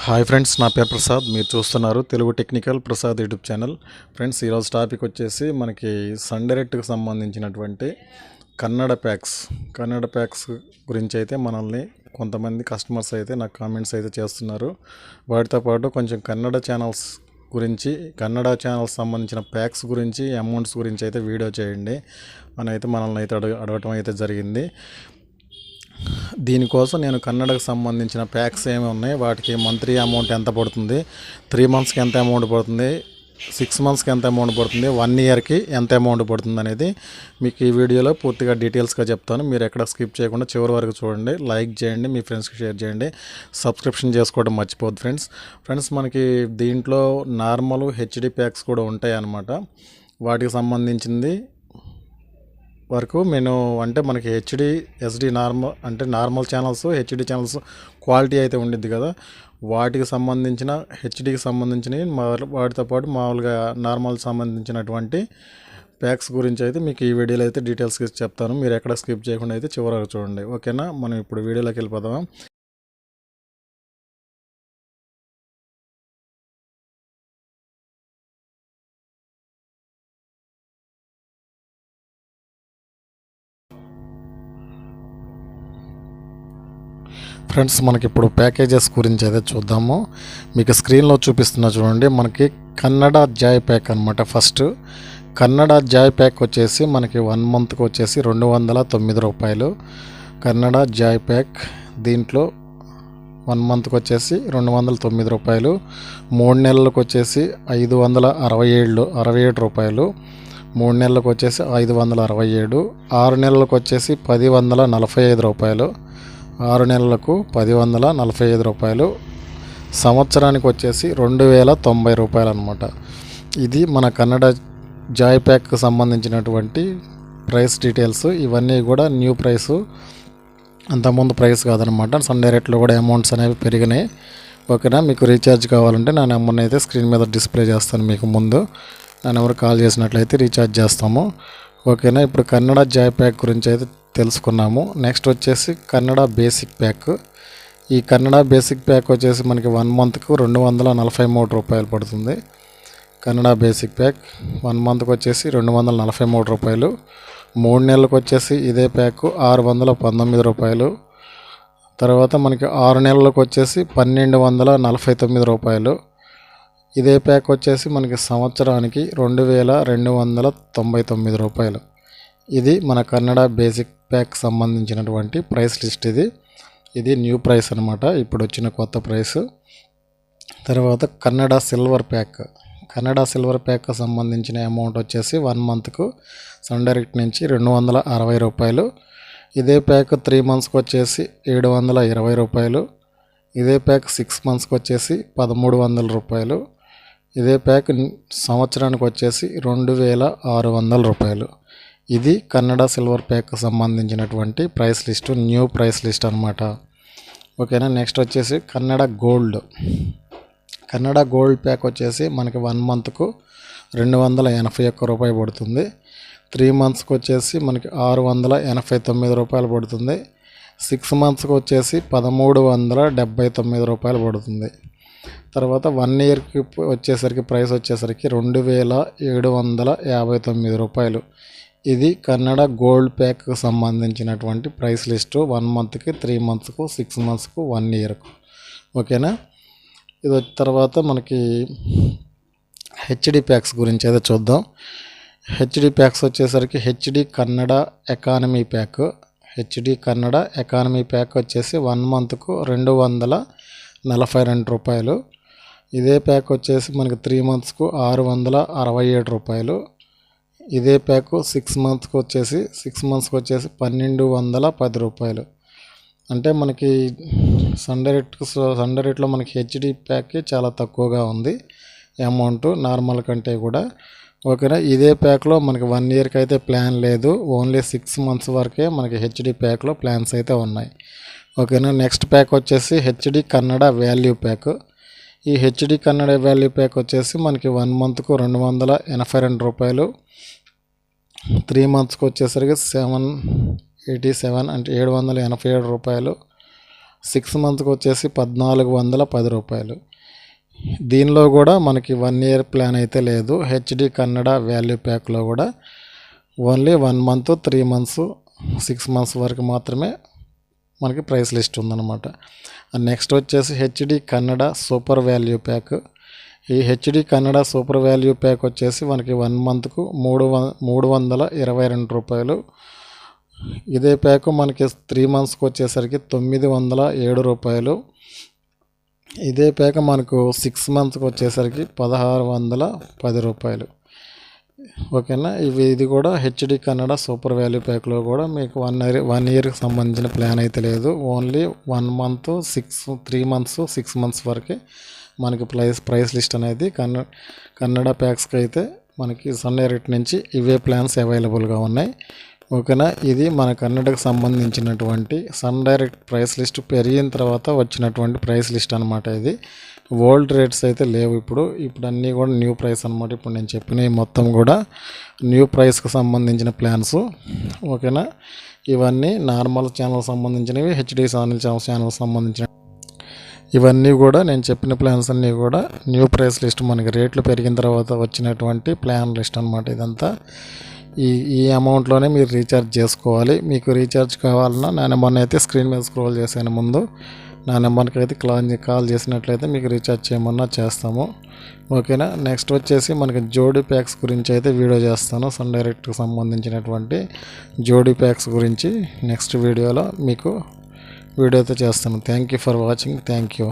Hi friends నా పేరు ప్రసాద్. మీరు చూస్తున్నారు Telugu technical Prasad YouTube channel. Friends ఈరోజు టాపిక్ వచ్చేసి మనకి సండరెట్కి సంబంధించినటువంటి కన్నడ ప్యాక్స్. కన్నడ ప్యాక్స్ గురించి అయితే మనల్ని కొంతమంది కస్టమర్స్ అయితే నాకు కామెంట్స్ అయితే చేస్తున్నారు. వాటితో పాటు కొంచెం కన్నడ ఛానల్స్ గురించి కన్నడ ఛానల్స్ సంబంధించిన ప్యాక్స్ గురించి అమౌంట్స్ గురించి అయితే వీడియో చేయండి. అని అయితే మనల్ని అయితే అడగ అడగటం అయితే జరిగింది. దీనికోసం నేను కన్నడకు సంబంధించిన ప్యాక్స్ ఏమి ఉన్నాయి? వాటికి మంత్లీ అమౌంట్ ఎంత పడుతుంది? త్రీ మంత్స్కి ఎంత అమౌంట్ పడుతుంది? సిక్స్ మంత్స్కి ఎంత అమౌంట్ పడుతుంది? వన్ ఇయర్కి ఎంత అమౌంట్ పడుతుంది అనేది మీకు ఈ వీడియోలో పూర్తిగా డీటెయిల్స్గా చెప్తాను. మీరు ఎక్కడ స్కిప్ చేయకుండా చివరి వరకు చూడండి. లైక్ చేయండి మీ ఫ్రెండ్స్కి షేర్ చేయండి. సబ్స్క్రిప్షన్ చేసుకోవడం మర్చిపోద్దు ఫ్రెండ్స్. ఫ్రెండ్స్ మనకి దీంట్లో నార్మల్ హెచ్డి ప్యాక్స్ కూడా ఉంటాయి అన్నమాట వాటికి సంబంధించింది వరకు నేను అంటే మనకి హెచ్డి ఎస్డి నార్మల్ అంటే normal channels HD channels quality అయితే ఉండిద్ది కదా. వాటికి సంబంధించిన హెచ్డికి సంబంధించినవి వాటితో పాటు మామూలుగా నార్మల్ సంబంధించినటువంటి ప్యాక్స్ గురించి అయితే మీకు ఈ వీడియోలో అయితే డీటెయిల్స్కి చెప్తాను. మీరు ఎక్కడ స్కిప్ చేయకుండా అయితే చివరకు చూడండి. ఓకేనా? మనం ఇప్పుడు వీడియోలోకి వెళ్ళిపోదాం ఫ్రెండ్స్ మనకి ఇప్పుడు ప్యాకేజెస్ గురించి అయితే చూద్దాము. మీకు స్క్రీన్లో చూపిస్తున్నా చూడండి మనకి కన్నడ జాయ్ ప్యాక్ అనమాట ఫస్ట్. కన్నడ జాయ్ ప్యాక్ వచ్చేసి మనకి వన్ మంత్కి వచ్చేసి రెండు వందల తొమ్మిది రూపాయలు. కన్నడ జాయ్ ప్యాక్ దీంట్లో వన్ మంత్కి వచ్చేసి రెండు వందల తొమ్మిది రూపాయలు. మూడు నెలలకు వచ్చేసి ఐదు వందల అరవై ఏళ్ళు అరవై ఏడు రూపాయలు. మూడు నెలలకు వచ్చేసి ఐదు వందల అరవై ఏడు. ఆరు నెలలకు వచ్చేసి పది వందల నలభై ఐదు రూపాయలు. ఆరు నెలలకు పది వందల నలభై ఐదు రూపాయలు. సంవత్సరానికి వచ్చేసి రెండు వేల తొంభై రూపాయలు అనమాట ఇది మన కన్నడ జాయ్ ప్యాక్కి సంబంధించినటువంటి ప్రైస్ డీటెయిల్స్. ఇవన్నీ కూడా న్యూ ప్రైస్. అంతకుముందు ప్రైస్ కాదనమాట సండే రేట్లో కూడా అమౌంట్స్ అనేవి పెరిగినాయి. ఓకేనా? మీకు రీఛార్జ్ కావాలంటే నా నెంబర్ని అయితే స్క్రీన్ మీద డిస్ప్లే చేస్తాను మీకు ముందు. నా నెంబర్ కాల్ చేసినట్లయితే రీఛార్జ్ చేస్తాము. ఓకేనా? ఇప్పుడు కన్నడ జాయ్ ప్యాక్ గురించి అయితే తెలుసుకున్నాము. నెక్స్ట్ వచ్చేసి కన్నడ బేసిక్ ప్యాక్. ఈ కన్నడ బేసిక్ ప్యాక్ వచ్చేసి మనకి వన్ మంత్కు రెండు వందల నలభై మూడు రూపాయలు పడుతుంది. కన్నడ బేసిక్ ప్యాక్ వన్ మంత్కి వచ్చేసి రెండు వందల నలభై మూడు రూపాయలు. మూడు నెలలకు వచ్చేసి ఇదే ప్యాక్ ఆరు వందల పంతొమ్మిది రూపాయలు. తర్వాత మనకి ఆరు నెలలకు వచ్చేసి పన్నెండు వందల నలభై తొమ్మిది రూపాయలు. ఇదే ప్యాక్ వచ్చేసి మనకి సంవత్సరానికి రెండు వేల రెండు వందల తొంభై తొమ్మిది రూపాయలు. ఇది మన కన్నడ బేసిక్ ప్యాక్ సంబంధించినటువంటి ప్రైస్ లిస్ట్ ఇది. ఇది న్యూ ప్రైస్ అనమాట ఇప్పుడు వచ్చిన కొత్త ప్రైస్. తర్వాత Kannada silver pack. Kannada silver pack సంబంధించిన అమౌంట్ వచ్చేసి వన్ మంత్కు సన్ డైరెక్ట్ నుంచి రెండు వందల అరవై రూపాయలు. ఇదే ప్యాక్ త్రీ మంత్స్కి వచ్చేసి ఏడు వందల ఇరవై రూపాయలు. ఇదే ప్యాక్ సిక్స్ మంత్స్కి వచ్చేసి పదమూడు వందల రూపాయలు. ఇదే ప్యాక్ సంవత్సరానికి వచ్చేసి రెండు వేల ఆరు వందల రూపాయలు. ఇది కన్నడ సిల్వర్ ప్యాక్ సంబంధించినటువంటి price list new price list అనమాట ఓకేనా? నెక్స్ట్ వచ్చేసి Kannada gold. Kannada gold pack వచ్చేసి మనకి వన్ మంత్కు రెండు వందల ఎనభై ఒక్క రూపాయి పడుతుంది. త్రీ మంత్స్కి వచ్చేసి మనకి ఆరు వందల ఎనభై తొమ్మిది రూపాయలు పడుతుంది. సిక్స్ మంత్స్కి వచ్చేసి పదమూడు వందల డెబ్బై తొమ్మిది రూపాయలు పడుతుంది. తర్వాత వన్ ఇయర్కి వచ్చేసరికి ప్రైస్ వచ్చేసరికి రెండు వేల ఏడు వందల యాభై తొమ్మిది రూపాయలు. ఇది కన్నడ గోల్డ్ ప్యాక్కి సంబంధించినటువంటి ప్రైస్ లిస్టు వన్ మంత్కి త్రీ మంత్స్కు సిక్స్ మంత్స్కు వన్ ఇయర్కు ఓకేనా ఇది వచ్చిన తర్వాత మనకి హెచ్డి ప్యాక్స్ గురించి అయితే చూద్దాం. హెచ్డి ప్యాక్స్ వచ్చేసరికి HD Kannada economy pack HD Kannada economy pack వచ్చేసి వన్ మంత్కు రెండు వందల నలభై రెండు రూపాయలు. ఇదే ప్యాక్ వచ్చేసి మనకి త్రీ మంత్స్కు ఆరు వందల అరవై ఏడు రూపాయలు. ఇదే ప్యాక్ సిక్స్ మంత్స్కి వచ్చేసి సిక్స్ మంత్స్కి వచ్చేసి పన్నెండు వందల పది రూపాయలు. అంటే మనకి సండే రేట్ సండే రేట్లో మనకి హెచ్డి ప్యాక్ చాలా తక్కువగా ఉంది అమౌంట్ నార్మల్ కంటే కూడా. ఓకేనా? ఇదే ప్యాక్లో మనకి వన్ ఇయర్కి అయితే ప్లాన్ లేదు. ఓన్లీ సిక్స్ మంత్స్ వరకే మనకి హెచ్డి ప్యాక్లో ప్లాన్స్ అయితే ఉన్నాయి. ఓకేనా? నెక్స్ట్ ప్యాక్ వచ్చేసి హెచ్డి కన్నడ వాల్యూ ప్యాక్. ఈ హెచ్డి కన్నడ వాల్యూ ప్యాక్ వచ్చేసి మనకి వన్ మంత్కు రెండు వందల ఎనభై రెండు రూపాయలు. త్రీ మంత్స్కి వచ్చేసరికి సెవెన్ ఎయిటీ సెవెన్ అంటే ఏడు వందల ఎనభై ఏడు రూపాయలు. సిక్స్ మంత్కి వచ్చేసి పద్నాలుగు వందల పది రూపాయలు. దీనిలో కూడా మనకి వన్ ఇయర్ ప్లాన్ అయితే లేదు. హెచ్డి కన్నడ వాల్యూ ప్యాక్లో కూడా only one month three months six months వరకు మాత్రమే మనకి ప్రైస్ లిస్ట్ ఉందన్నమాట. నెక్స్ట్ వచ్చేసి HD Kannada super value pack. ఈ HD Kannada super value pack వచ్చేసి మనకి వన్ మంత్కు మూడు వం మూడు వందల ఇరవై రెండు రూపాయలు. ఇదే ప్యాక్ మనకి త్రీ మంత్స్కి వచ్చేసరికి తొమ్మిది వందల ఏడు రూపాయలు. ఇదే ప్యాక్ మనకు సిక్స్ మంత్స్కి వచ్చేసరికి పదహారు వందల పది రూపాయలు. ఓకేనా? ఇవి ఇది కూడా హెచ్డి కన్నడ సూపర్ వాల్యూ ప్యాక్లో కూడా మీకు వన్ ఇయర్ వన్ ఇయర్కి సంబంధించిన ప్లాన్ అయితే లేదు. Only one month six three months six months వరకే మనకి ప్రైస్ ప్రైస్ లిస్ట్ అనేది కన్న కన్నడ ప్యాక్స్కి అయితే మనకి సన్ రేట్ నుంచి ఇవే ప్లాన్స్ అవైలబుల్గా ఉన్నాయి. ఓకేనా? ఇది మన కన్నడకు సంబంధించినటువంటి సన్ డైరెక్ట్ ప్రైస్ లిస్ట్ పెరిగిన తర్వాత వచ్చినటువంటి ప్రైస్ లిస్ట్ అనమాట ఇది. ఓల్డ్ రేట్స్ అయితే లేవు ఇప్పుడు. ఇప్పుడు అన్నీ కూడా న్యూ ప్రైస్ అనమాట ఇప్పుడు నేను చెప్పినవి మొత్తం కూడా న్యూ ప్రైస్కి సంబంధించిన ప్లాన్స్. ఓకేనా? ఇవన్నీ నార్మల్ ఛానల్ సంబంధించినవి హెచ్డి ఛానల్ ఛానల్ సంబంధించిన ఇవన్నీ కూడా నేను చెప్పిన ప్లాన్స్ అన్నీ కూడా న్యూ ప్రైస్ లిస్ట్ మనకి రేట్లు పెరిగిన తర్వాత వచ్చినటువంటి ప్లాన్ లిస్ట్ అనమాట ఇదంతా. ఈ ఈ అమౌంట్లోనే మీరు రీఛార్జ్ చేసుకోవాలి. మీకు రీఛార్జ్ కావాలన్నా నేను మొన్న అయితే స్క్రీన్ మీద స్క్రోల్ చేశాను ముందు. నా నెంబర్కి అయితే కాల్ కాల్ చేసినట్లయితే మీకు రీఛార్జ్ చేయమన్నా చేస్తాము. ఓకేనా? నెక్స్ట్ వచ్చేసి మనకి జోడీ ప్యాక్స్ గురించి అయితే వీడియో చేస్తాను. సన్ డైరెక్ట్కి సంబంధించినటువంటి జోడీ ప్యాక్స్ గురించి నెక్స్ట్ వీడియోలో మీకు వీడియో అయితే చేస్తాను. Thank you for watching thank you